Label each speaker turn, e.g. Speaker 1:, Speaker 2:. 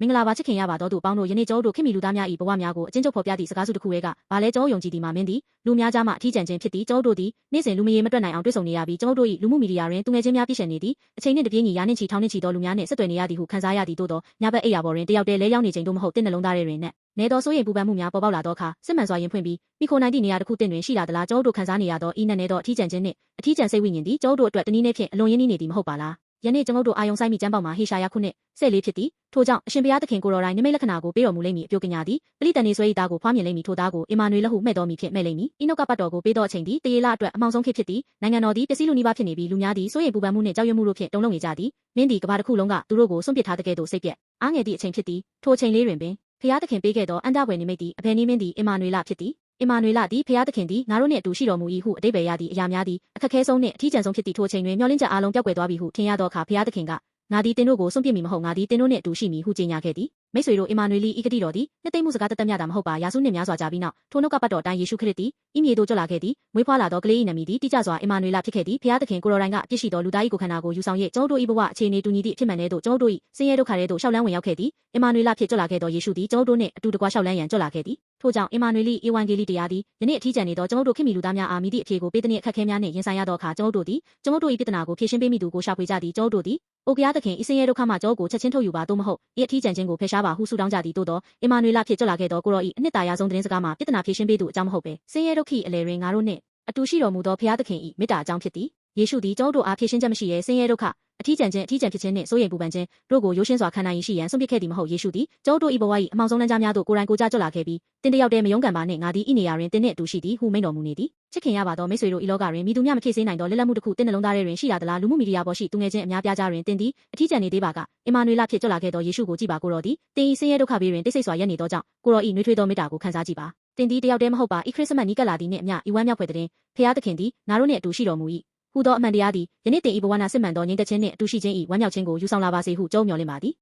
Speaker 1: မင်္ဂလာပါချစ်ခင်ရပါတော်သူပေါင်းတို့ယနေ့ကျောတို့ခင်မီလူသားများ၏ဘဝများကိုအချင်းချုပ်ဖော်ပြသည့်စကားစုတစ်ခုရဲ့ကဘာလဲကျောယုံကြည်သည်မှာမင်းသည်လူများကြားမှအထီးကျန်ခြင်းဖြစ်သည်ကျောတို့သည်နေ့စဉ်လူမရေမတွက်နိုင်အောင်တွေ့ဆုံနေရပြီးကျောတို့၏လူမှုမီဒီယာတွင်သူငယ်ချင်းများပြည့်ရှည်နေသည်အချိန်နှင့်တပြေးညီရာနှင့်ချီထောင်းနှင့်ချီသောလူများနှင့်ဆက်သွယ်နေရသည်ဟုခံစားရသည်တို့သောညဘက်အိပ်ရာပေါ်တွင်တယောက်တည်းလဲရောက်နေချိန်တို့မဟုတ်တင့်နှလုံးသားထဲတွင်နဲ့နေသောစိုးရိမ်ပူပန်မှုများပေါ်ပေါက်လာသောအခါစစ်မှန်စွာရင်ဖွင့်ပြီးမိခိုနိုင်သည့်နေရာတစ်ခုတင်တွင်ရှိလာသလားကျောတို့ခံစားနေရသောဤနဲ့နေသောအထီးကျန်ခြင်းနှင့်အထီးကျန်စိတ်ဝိညာဉ်သည်ကျောတို့အတွက်တနည်းနည်းဖြင့်အလွန်ရင်းနှီးနေသည်မဟုတ်ပါလား ယနေ့ကျွန်ုပ်တို့အာယုံဆိုင်မိကျမ်းပေါက်မှာဟေရှာယခုနှစ်ဆဲ့လေးဖြစ်သည်ထို့ကြောင့်အရှင်ဘုရားသခင်ကိုတော်တိုင်နိမိတ်လက္ခဏာကိုပေးတော်မူလိမ့်မည်အပြုကညာသည်ပလိတန်နေဆွဲဤသားကိုဖွားမြင်လိမ့်မည်ထိုသားကိုအီမာနွေလဟုမှဲ့တော်မူဖြစ်မဲ့လိမ့်မည်ဣနုကပတ်တော်ကိုပေးတော်အချိန်သည်တရေလအတွက်အမောင်ဆုံးခေတ်ဖြစ်သည်နိုင်ငံတော်သည်ပစ္စည်းလူနီးပါးဖြစ်နေပြီးလူများသည်စိုးရိမ်ပူပန်မှုနှင့်ကြောက်ရွံ့မှုတို့ဖြင့်တုန်လှုပ်နေကြသည်မင်းသည်ကဘာတစ်ခုလုံးကသူတို့ကိုစွန့်ပစ်ထားတဲ့ကဲ့သို့စိတ်ပြက်အားငယ်သည့်အချိန်ဖြစ်သည်ထိုအချိန်လေးတွင်ပင်ဘုရားသခင်ပေးခဲ့သောအန္တဝယ်နိမိတ်သည်အဘယ်နည်းမင်းသည်အီမာနွေလဖြစ်သည် အီမာနွေလသည်ဖျားသခင်သည်ငါတို့နှင့်အတူရှိတော်မူ၏ဟုအတိတ်ပဲရသည့်အရာများသည်အခက်ခဲဆုံးနှင့်အထီးကျန်ဆုံးဖြစ်သည့်ထိုအချိန်တွင်မျောလင့်ချက်အားလုံးပျောက်ကွယ်သွားပြီဟုထင်ရသောအခါဖျားသခင်ကငါသည်တင်တို့ကိုစွန့်ပစ်မိမဟုတ်ငါသည်တင်တို့နှင့်အတူရှိမည်ဟုကြေညာခဲ့သည်မိတ်ဆွေတို့အီမာနွေလီဤကတိတော်သည်နှစ်သိမ့်မှုစကားတသက်မြတာမဟုတ်ပါယာစုနှင့်များစွာကြာပြီးနောက်ထိုနှုတ်ကပတ်တော်တိုင်းယေရှုခရစ်သည်ဤမြေသို့ကြွလာခဲ့သည်မွေးဖွားလာသောကလေး၏နာမည်သည်တိကျစွာအီမာနွေလဖြစ်ခဲ့သည်ဖျားသခင်ကိုရော်တိုင်းကအပြစ်ရှိသောလူသား၏ကိုယ်ခန္ဓာကိုယူဆောင်၍ကျိုးတို့၏ဘဝအခြေအနေတူညီသည့်အဖြစ်မှန်တဲ့သို့ကျိုးတို့၏ဆင်းရဲဒုက္ခတဲ့သို့ရှောက်လန်းဝင်ရောက်ခဲ့သည်အီမာနွေလဖြစ်ကြွလာခဲ့သောယေရှုသည်ကျိုးတို့နှင့်အတူတကွရှောက်လန်းရန်ကြွလာခဲ့သည် ထို့ကြောင့်အီမာနွေလိဧဝံဂေလိတရားသည်ယနေ့အထီးကျန်နေသောကျွန်ုပ်တို့ခင်မီလူသားများအားမိသည့်အဖြေကိုပေးသည့်အခက်ခဲများနှင့်ရင်ဆိုင်ရသောအခါကျွန်ုပ်တို့သည်ကျွန်ုပ်တို့၏ပြဿနာကိုဖြေရှင်းပေးမိသူကိုရှာဖွေကြသည်ကျွန်ုပ်တို့သည်အိုကရားသခင်ဤစင်ရဲဒုက္ခမှကျွန်ုပ်ကိုချက်ချင်းထုတ်ယူပါသို့မဟုတ်ဤအထီးကျန်ခြင်းကိုဖယ်ရှားပါဟုဆုတောင်းကြသည်သို့သောအီမာနွေလဖြစ်ကြွလာခဲ့သောကိုရောဤအနှစ်သာရဆုံးသတင်းစကားမှာပြဿနာဖြေရှင်းပေးသူအကြောင်းမဟုတ်ပဲစင်ရဲဒုက္ခအလယ်တွင်ငါတို့နှင့်အတူရှိတော်မူသောဘုရားသခင်၏မေတ္တာအကြောင်းဖြစ်သည်ယေရှုသည်ကျွန်ုပ်တို့အားဖြေရှင်းချက်မရှိရဲစင်ရဲဒုက္ခ အထီးကျန်ခြင်းအထီးကျန်ဖြစ်ခြင်းနှင့်စိုးရိမ်ပူပန်ခြင်းတို့ကိုရိုးရှင်းစွာခံနိုင်ရှိရန်ဆုံးဖြတ်ခဲ့သည်မဟုတ်ယေရှုသည်ကျွန်ုပ်တို့၏ဘဝ၏အမောင်ဆုံးလမ်းကြားများသို့ကိုယ်တိုင်ကိုယ်ကြကြွလာခဲ့ပြီးတင်းတယောက်တည်းမယုံကန်ပါနှင့်ငါသည်ဤနေရာတွင်တင်းနှင့်အတူရှိသည်ဟုမိန့်တော်မူနေသည်ချစ်ခင်ရပါသောမိတ်ဆွေတို့ဤလောကတွင်မိသူများမဖြည့်ဆည်းနိုင်သောလက်လက်မှုတစ်ခုတင်းနှလုံးသားထဲတွင်ရှိရသလားလူမှုမီဒီယာပေါ်ရှိသူငယ်ချင်းအများပြားကြားတွင်တင်းသည်အထီးကျန်နေသေးပါကအီမာနွေလဖြစ်ကြွလာခဲ့သောယေရှုကိုကြည့်ပါကိုတော်သည်တင်း၏ဆင်းရဲဒုက္ခဘေးတွင်တိတ်ဆိတ်စွာရပ်နေသောကြောင့်ကိုတော်၏နှွေးထွေးသောမေတ္တာကိုခံစားကြည့်ပါတင်ဒီတယောက်တည်းမဟုတ်ပါဤခရစ်စမတ်နီးကပ်လာသည်နှင့်အမျှဤဝမ်းမြောက်ဖွယ်တဲ့ဖခင်သခင်သည်ငါတို့နှင့်အတူရှိတော်မူ၏ ဟူသောအမှန်တရားသည်ယနေ့တင်ဤဘဝနာစစ်မှန်သောငြိမ်သက်ခြင်းနှင့်အတူရှိခြင်း၏ဝမ်းမြောက်ခြင်းကိုယူဆောင်လာပါစေဟုကြုံမျှော်လင့်ပါသည်